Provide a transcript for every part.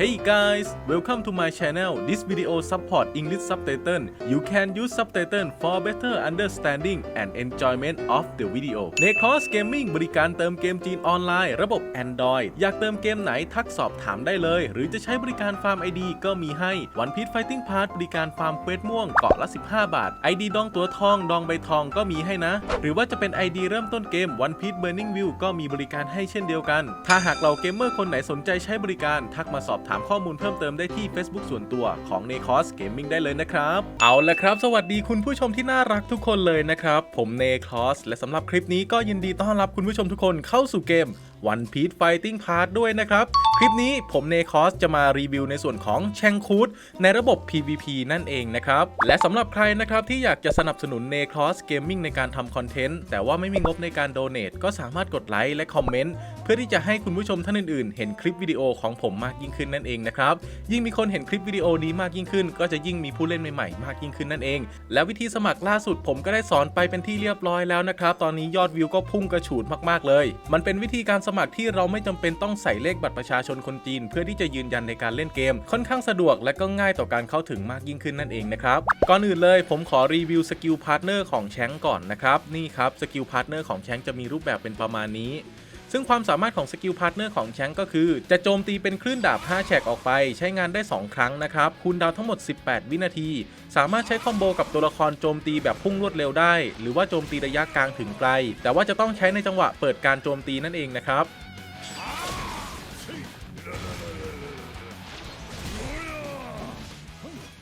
Hey guys, welcome to my channel. This video support English subtitle. You can use subtitle for better understanding and enjoyment of the video. Necross Gaming บริการเติมเกมจีนออนไลน์ระบบ Android อยากเติมเกมไหนทักสอบถามได้เลย หรือจะใช้บริการฟาร์ม ID ก็มีให้ One Piece Fighting Pass บริการฟาร์มเควสม่วงเกาะละ 15 บาท ID ดองตัวทอง ดองใบทองก็มีให้นะ หรือว่าจะเป็น ID เริ่มต้นเกม One Piece Burning View ก็มีบริการให้เช่นเดียวกัน ถ้าหากเราเกมเมอร์คนไหนสนใจใช้บริการทักมาสอบถามข้อมูลเพิ่มเติมได้ที่ Facebook ส่วนตัวของ n e c o s Gaming ได้เลยนะครับ เอาละครับ สวัสดีคุณผู้ชมที่น่ารักทุกคนเลยนะครับ ผม n e c o s และสำหรับคลิปนี้ก็ยินดีต้อนรับคุณผู้ชมทุกคนเข้าสู่เกม One Piece Fighting Part ด้วยนะครับ คลิปนี้ผมเนคอสจะมารีวิวในส่วนของแชงคูดในระบบ PVP นั่นเองนะครับ และสำหรับใครนะครับที่อยากจะสนับสนุนเนคอสเกมมิ่งในการทำคอนเทนต์ แต่ว่าไม่มีงบในการโดเน a t ก็สามารถกดไลค์และคอมเมนต์ เพื่อที่จะให้คุณผู้ชมท่านอื่นๆ เห็นคลิปวิดีโอของผมมากยิ่งขึ้นนั่นเองนะครับ ยิ่งมีคนเห็นคลิปวิดีโอนี้มากยิ่งขึ้น ก็จะยิ่งมีผู้เล่นใหม่ๆ มากยิ่งขึ้นนั่นเอง และวิธีสมัครล่าสุดผมก็ได้สอนไปเป็นที่เรียบร้อยแล้วนะครับตอนนี้ยอดวิวก็พุ่งกระฉูดมากๆเลย มันเป็นวิธีการสมัครที่เราไม่จำเป็นต้องใส่เลขบัตรประชาชนคนจีน เพื่อที่จะยืนยันในการเล่นเกม ค่อนข้างสะดวกและก็ง่ายต่อการเข้าถึงมากยิ่งขึ้นนั่นเองนะครับ ก่อนอื่นเลยผมขอรีวิวสกิลพาร์ทเนอร์ของแชงก่อนนะครับ นี่ครับสกิลพาร์ทเนอร์ของแชงจะมีรูปแบบเป็นประมาณนี้ซึ่งความสามารถของสกิลพาร์ทเนอร์ของแชงก็คือ จะโจมตีเป็นคลื่นดาบ 5 แฉกออกไป ใช้งานได้ 2 ครั้งนะครับ คูณดาวทั้งหมด 18 วินาที สามารถใช้คอมโบกับตัวละครโจมตีแบบพุ่งรวดเร็วได้ หรือว่าโจมตีระยะกลางถึงไกล แต่ว่าจะต้องใช้ในจังหวะเปิดการโจมตีนั่นเองนะครับ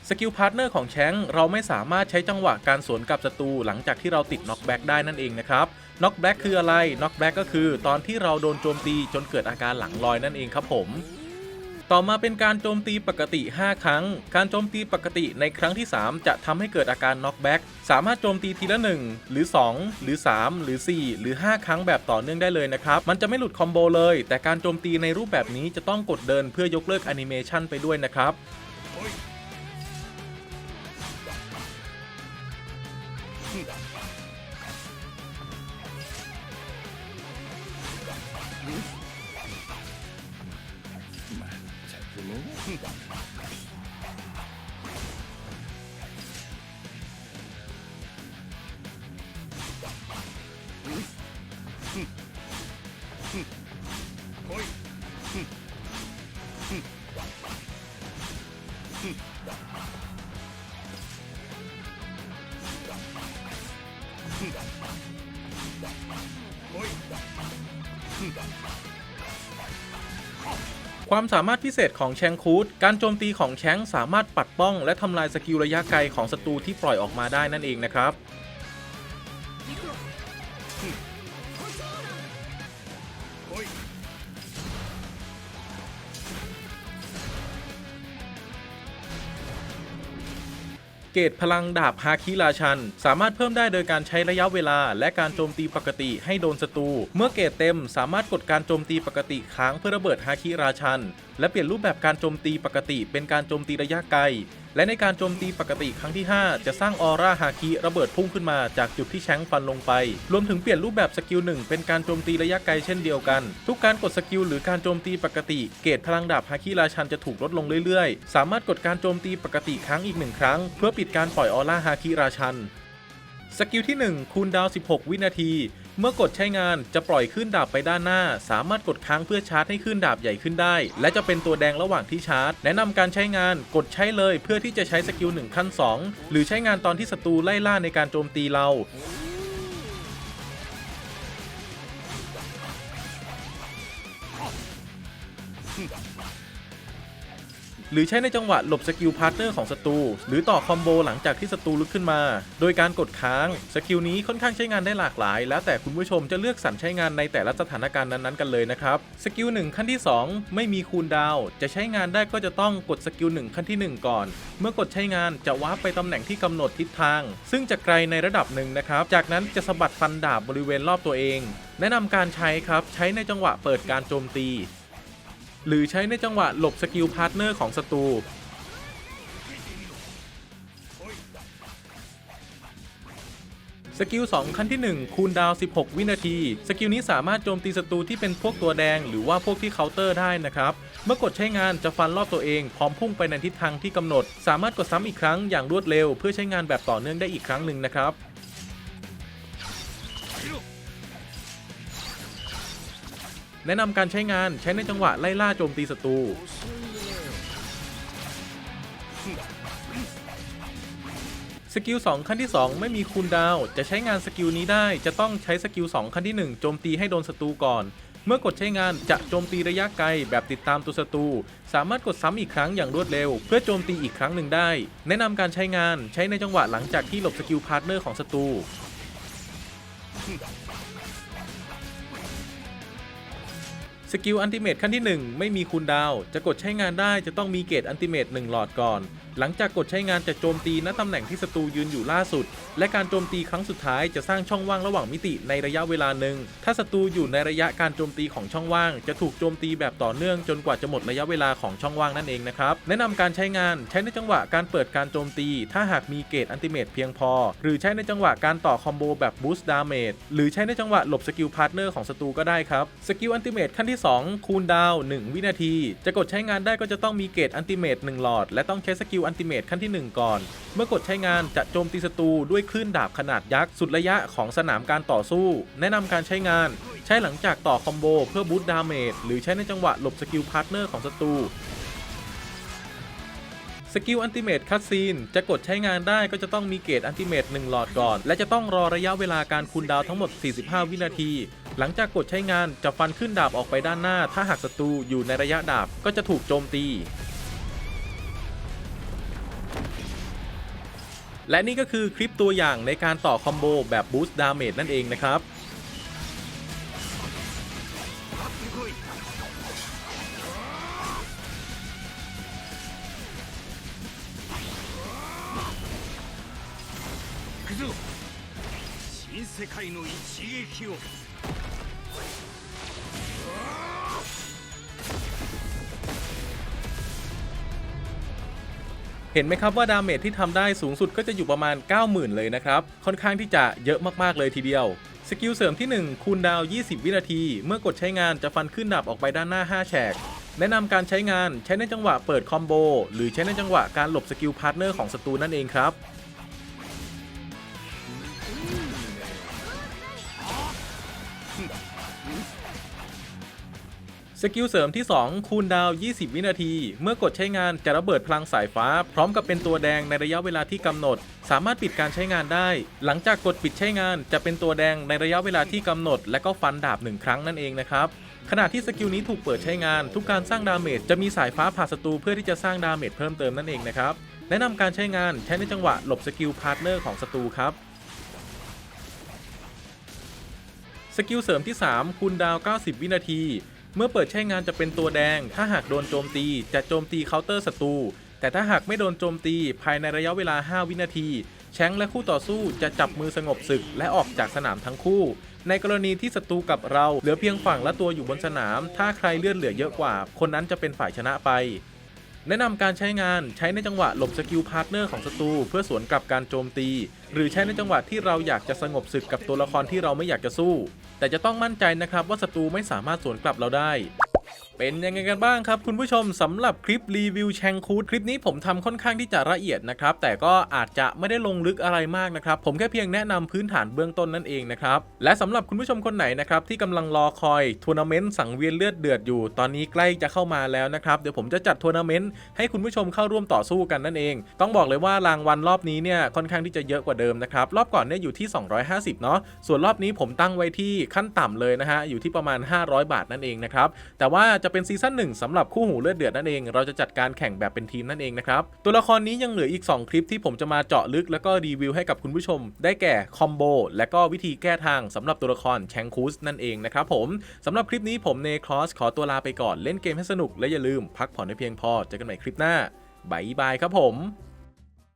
สกิลพาร์ทเนอร์ของแชงเราไม่สามารถใช้จังหวะการสวนกับศัตรูหลังจากที่เราติดน็อกแบ็กได้นั่นเองนะครับน็อกแบ็กคืออะไรน็อกแบ็กก็คือตอนที่เราโดนโจมตีจนเกิดอาการหลังลอยนั่นเองครับผมต่อมาเป็นการโจมตีปกติ 5 ครั้ง การโจมตีปกติในครั้งที่ 3 จะทำให้เกิดอาการน็อกแบ็กสามารถโจมตีทีละ 1 หรือ 2 หรือ 3 หรือ 4 หรือ 5 ครั้งแบบต่อเนื่องได้เลยนะครับ มันจะไม่หลุดคอมโบเลย แต่การโจมตีในรูปแบบนี้จะต้องกดเดินเพื่อยกเลิกแอนิเมชันไปด้วยนะครับ まったくもう。Oi! ความสามารถพิเศษของแชงคูด การโจมตีของแชงสามารถปัดป้อง และทำลายสกิลระยะไกลของศัตรูที่ปล่อยออกมาได้นั่นเองนะครับ เกตพลังดาบฮาคิราชัน สามารถเพิ่มได้โดยการใช้ระยะเวลา และการโจมตีปกติให้โดนศัตรู เมื่อเกตเต็มสามารถกดการโจมตีปกติค้างเพื่อระเบิดฮาคิราชัน และเปลี่ยนรูปแบบการโจมตีปกติเป็นการโจมตีระยะไกล และในการโจมตีปกติครั้งที่ 5 จะสร้างออร่าฮาคิระเบิดพุ่งขึ้นมาจากจุดที่แชงฟันลงไป รวมถึงเปลี่ยนรูปแบบสกิลหนึ่งเป็นการโจมตีระยะไกลเช่นเดียวกัน ทุกการกดสกิลหรือการโจมตีปกติเกตพลังดาบฮาคิราชันจะถูกลดลงเรื่อยๆ สามารถกดการโจมตีปกติครั้งอีกหนึ่งครั้ง เพื่อปิดการปล่อยออร่าฮาคิราชัน สกิลที่ 1 คูณดาว 16 วินาที เมื่อกดใช้งานจะปล่อยขึ้นดาบไปด้านหน้า สามารถกดค้างเพื่อชาร์จให้ขึ้นดาบใหญ่ขึ้นได้ และจะเป็นตัวแดงระหว่างที่ชาร์จ แนะนำการใช้งานกดใช้เลยเพื่อที่จะใช้สกิล1ขั้น 2 หรือใช้งานตอนที่ศัตรูไล่ล่าในการโจมตีเรา หรือใช้ในจังหวะหลบสกิลพาร์ทเนอร์ของศัตรูหรือต่อคอมโบหลังจากที่ศัตรูลุกขึ้นมา โดยการกดค้างสกิลนี้ค่อนข้างใช้งานได้หลากหลาย แล้วแต่คุณผู้ชมจะเลือกสรรใช้งานในแต่ละสถานการณ์นั้นๆกันเลยนะครับสกิล1ขั้นที่ 2 ไม่มีคูลดาวจะใช้งานได้ก็จะต้องกดสกิล1ขั้นที่ 1 ก่อน เมื่อกดใช้งานจะวาร์ปไปตำแหน่งที่กำหนดทิศทาง ซึ่งจะไกลในระดับหนึ่งนะครับจากนั้นจะสะบัดฟันดาบบริเวณรอบตัวเอง แนะนำการใช้ครับใช้ในจังหวะเปิดการโจมตี หรือใช้ในจังหวะหลบสกิลพาร์ทเนอร์ของศัตรูสกิล 2 ขั้นที่ 1 คูลดาว 16 วินาที สกิลนี้สามารถโจมตีศัตรูที่เป็นพวกตัวแดง หรือว่าพวกที่เคาน์เตอร์ได้นะครับ เมื่อกดใช้งานจะฟันรอบตัวเอง พร้อมพุ่งไปในทิศทางที่กำหนด สามารถกดซ้ำอีกครั้งอย่างรวดเร็ว เพื่อใช้งานแบบต่อเนื่องได้อีกครั้งหนึ่งนะครับ แนะนำการใช้งานใช้ในจังหวะไล่ล่าโจมตีศัตรูสกิล2ขั้นที่ 2 ไม่มีคูลดาวจะใช้งานสกิลนี้ได้จะต้องใช้สกิล2ขั้นที่ 1 โจมตีให้โดนศัตรูก่อน เมื่อกดใช้งานจะโจมตีระยะไกลแบบติดตามตัวศัตรูสามารถกดซ้ำอีกครั้งอย่างรวดเร็ว เพื่อโจมตีอีกครั้งหนึ่งได้ แนะนำการใช้งานใช้ในจังหวะหลังจากที่หลบสกิลพาร์ทเนอร์ของศัตรู สกิลอันติเมตขั้นที่ 1 ไม่มีคูลดาวจะกดใช้งานได้จะต้องมีเกรดอันติเมต1หลอดก่อน หลังจากกดใช้งานจะโจมตีณตำแหน่งที่ศัตรูยืนอยู่ล่าสุด และการโจมตีครั้งสุดท้ายจะสร้างช่องว่างระหว่างมิติในระยะเวลาหนึ่ง ถ้าศัตรูอยู่ในระยะการโจมตีของช่องว่าง จะถูกโจมตีแบบต่อเนื่องจนกว่าจะหมดระยะเวลาของช่องว่างนั่นเองนะครับ แนะนำการใช้งานใช้ในจังหวะการเปิดการโจมตี ถ้าหากมีเกรดอันติเมตเพียงพอ หรือใช้ในจังหวะการต่อคอมโบแบบบูสต์ดาเมจ หรือใช้ในจังหวะหลบสกิลพาร์ทเนอร์ของศัตรูก็ได้ครับ สกิลอันติเมตขั้นที่2คูลดาว1วินาที จะกดใช้งานได้ก็จะต้องมีเกรดอันติเมต1หลอด และต้องใช้สกิลอันติเมตขั้นที่ 1 ก่อน เมื่อกดใช้งานจะโจมตีศัตรูด้วยคลื่นดาบขนาดยักษ์สุดระยะของสนามการต่อสู้ แนะนำการใช้งาน ใช้หลังจากต่อคอมโบเพื่อบูสต์ดาเมจหรือใช้ในจังหวะหลบสกิลพาร์ทเนอร์ของศัตรูสกิลอันติเมตคัตซีนจะกดใช้งานได้ก็จะต้องมีเกรดอันติเมต1หลอดก่อน และจะต้องรอระยะเวลาการคูลดาวทั้งหมด 45 วินาที หลังจากกดใช้งานจะฟันขึ้นดาบออกไปด้านหน้า ถ้าหากศัตรูอยู่ในระยะดาบก็จะถูกโจมตี และนี่ก็คือคลิปตัวอย่างในการต่อคอมโบแบบบูสต์ดาเมจนั่นเองนะครับ 行くぞ新世界の一撃を เห็นไหมครับว่าดาเมจที่ทำได้สูงสุดก็จะอยู่ประมาณ 90,000 เลยนะครับ ค่อนข้างที่จะเยอะมาก ๆ เลยทีเดียว สกิลเสริมที่ 1 คูลดาว 20 วินาที เมื่อกดใช้งานจะฟันขึ้นดาบออกไปด้านหน้า 5 แฉก แนะนำการใช้งานใช้ในจังหวะเปิดคอมโบ หรือใช้ในจังหวะการหลบสกิลพาร์ทเนอร์ของศัตรูนั่นเองครับ สกิลเสริมที่ 2 คูลดาว 20 วินาที เมื่อกดใช้งานจะระเบิดพลังสายฟ้า พร้อมกับเป็นตัวแดงในระยะเวลาที่กำหนด สามารถปิดการใช้งานได้ หลังจากกดปิดใช้งานจะเป็นตัวแดงในระยะเวลาที่กำหนด และก็ฟันดาบหนึ่งครั้งนั่นเองนะครับขณะที่สกิลนี้ถูกเปิดใช้งาน ทุกการสร้างดาเมจจะมีสายฟ้าผ่าศัตรูเพื่อที่จะสร้างดาเมจเพิ่มเติมนั่นเองนะครับแนะนำการใช้งานใช้ในจังหวะหลบสกิลพาร์ทเนอร์ของศัตรูครับสกิลเสริมที่ 3 คูลดาว 90 วินาที เมื่อเปิดใช้งานจะเป็นตัวแดง ถ้าหากโดนโจมตีจะโจมตีเคาน์เตอร์ศัตรู แต่ถ้าหากไม่โดนโจมตีภายในระยะเวลา 5 วินาที แชงและคู่ต่อสู้จะจับมือสงบศึกและออกจากสนามทั้งคู่ ในกรณีที่ศัตรูกับเราเหลือเพียงฝั่งละตัวอยู่บนสนาม ถ้าใครเลือดเหลือเยอะกว่า คนนั้นจะเป็นฝ่ายชนะไป แนะนำการใช้งานใช้ในจังหวะหลบสกิลพาร์ทเนอร์ของศัตรูเพื่อสวนกลับการโจมตี หรือใช้ในจังหวะที่เราอยากจะสงบศึกกับตัวละครที่เราไม่อยากจะสู้ แต่จะต้องมั่นใจนะครับว่าศัตรูไม่สามารถสวนกลับเราได้ เป็นยังไงกันบ้างครับ คุณผู้ชมสำหรับคลิปรีวิวแชงคูดคลิปนี้ผมทำค่อนข้างที่จะละเอียดนะครับ แต่ก็อาจจะไม่ได้ลงลึกอะไรมากนะครับ ผมแค่เพียงแนะนำพื้นฐานเบื้องต้นนั่นเองนะครับ และสำหรับคุณผู้ชมคนไหนนะครับที่กำลังรอคอยทัวร์นาเมนต์สังเวียนเลือดเดือดอยู่ ตอนนี้ใกล้จะเข้ามาแล้วนะครับ เดี๋ยวผมจะจัดทัวร์นาเมนต์ให้คุณผู้ชมเข้าร่วมต่อสู้กันนั่นเอง ต้องบอกเลยว่ารางวัลรอบนี้เนี่ยค่อนข้างที่จะเยอะกว่าเดิมนะครับรอบก่อนเนี่ยอยู่ที่ 250 เนาะส่วนรอบนี้ผมตั้งไว้ที่ขั้นต่ำเลยนะฮะอยู่ที่ประมาณ 500 บาทนั่นเองนะครับแต่ว่าจะเป็นซีซั่นหนึ่งสำหรับคู่หูเลือดเดือดนั่นเอง เราจะจัดการแข่งแบบเป็นทีมนั่นเองนะครับ ตัวละครนี้ยังเหลืออีก 2 คลิปที่ผมจะมาเจาะลึกแล้วก็รีวิวให้กับคุณผู้ชม ได้แก่คอมโบและก็วิธีแก้ทางสำหรับตัวละครแชงคูสนั่นเองนะครับผมสำหรับคลิปนี้ผมเนครอสขอตัวลาไปก่อนเล่นเกมให้สนุกและอย่าลืม พักผ่อนให้เพียงพอเจอกันใหม่คลิปหน้าบายบายครับผม